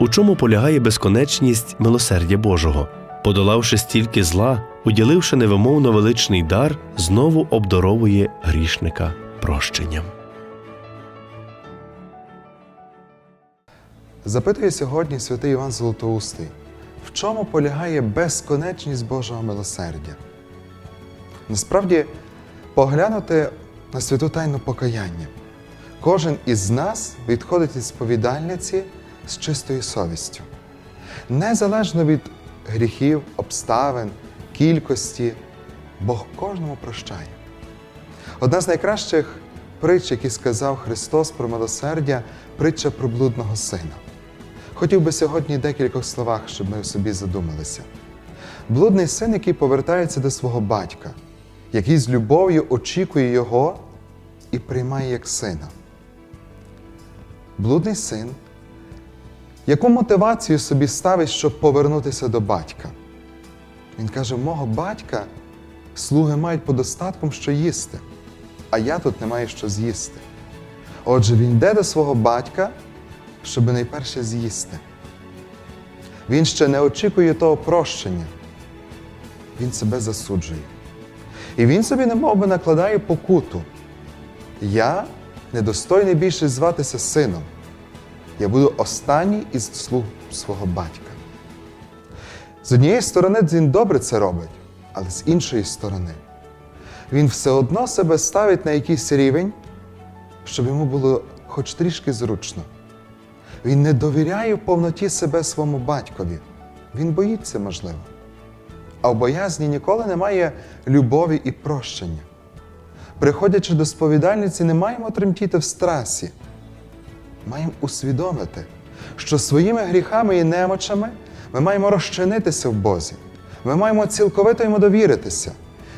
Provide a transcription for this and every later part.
У чому полягає безконечність милосердя Божого? Подолавши стільки зла, уділивши невимовно величний дар, знову обдаровує грішника прощенням. Запитує сьогодні святий Іван Золотоустий, в чому полягає безконечність Божого милосердя? Насправді, поглянути на святу тайну покаяння. Кожен із нас відходить із сповідальниці з чистою совістю. Незалежно від гріхів, обставин, кількості, Бог кожному прощає. Одна з найкращих притч, які сказав Христос про милосердя, притча про блудного сина. Хотів би сьогодні в декількох словах, щоб ми в собі задумалися. Блудний син, який повертається до свого батька, який з любов'ю очікує його і приймає як сина. Блудний син, яку мотивацію собі ставить, щоб повернутися до батька? Він каже: мого батька слуги мають по достатком що їсти, а я тут не маю що з'їсти. Отже, він йде до свого батька, щоб найперше з'їсти. Він ще не очікує того прощення. Він себе засуджує. І він собі немов би накладає покуту. Я недостойний більше зватися сином. Я буду останній із слуг свого батька. З однієї сторони, він добре це робить, але з іншої сторони, він все одно себе ставить на якийсь рівень, щоб йому було хоч трішки зручно. Він не довіряє в повноті себе своєму батькові. Він боїться, можливо. А в боязні ніколи немає любові і прощення. Приходячи до сповідальниці, не маємо тремтіти в страсі. Маємо усвідомити, що своїми гріхами і немочами ми маємо розчинитися в Бозі. Ми маємо цілковито йому довіритися,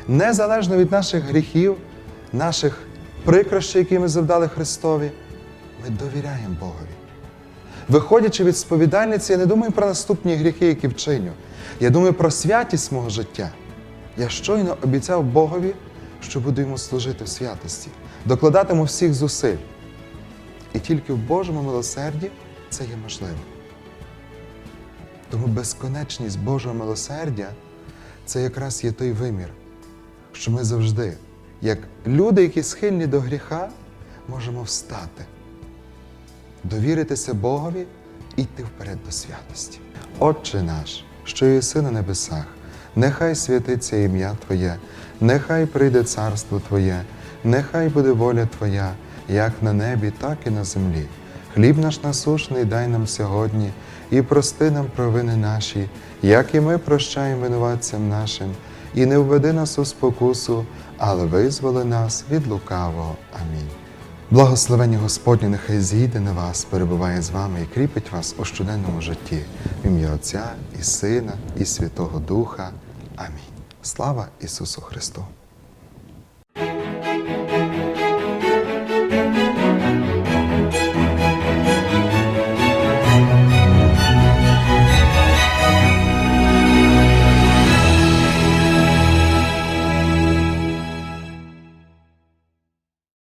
незалежно від наших гріхів, наших прикрощів, які ми завдали Христові. Ми довіряємо Богові. Виходячи від сповідальниці, я не думаю про наступні гріхи, які вчиню. Я думаю про святість мого життя. Я щойно обіцяв Богові, що буду йому служити в святості, докладатиму всіх зусиль. Тільки в Божому милосерді це є можливо. Тому безконечність Божого милосердя це якраз є той вимір, що ми завжди, як люди, які схильні до гріха, можемо встати довіритися Богові і йти вперед до святості. Отче наш, що єси на небесах, нехай святиться ім'я Твоє, нехай прийде царство Твоє, нехай буде воля Твоя, як на небі, так і на землі. Хліб наш насушний дай нам сьогодні і прости нам провини наші, як і ми прощаємо винуватцям нашим, і не введи нас у спокусу, але визволи нас від лукавого. Амінь. Благословення Господнє нехай зійде на вас, перебуває з вами і кріпить вас у щоденному житті. В ім'я Отця і Сина, і Святого Духа. Амінь. Слава Ісусу Христу!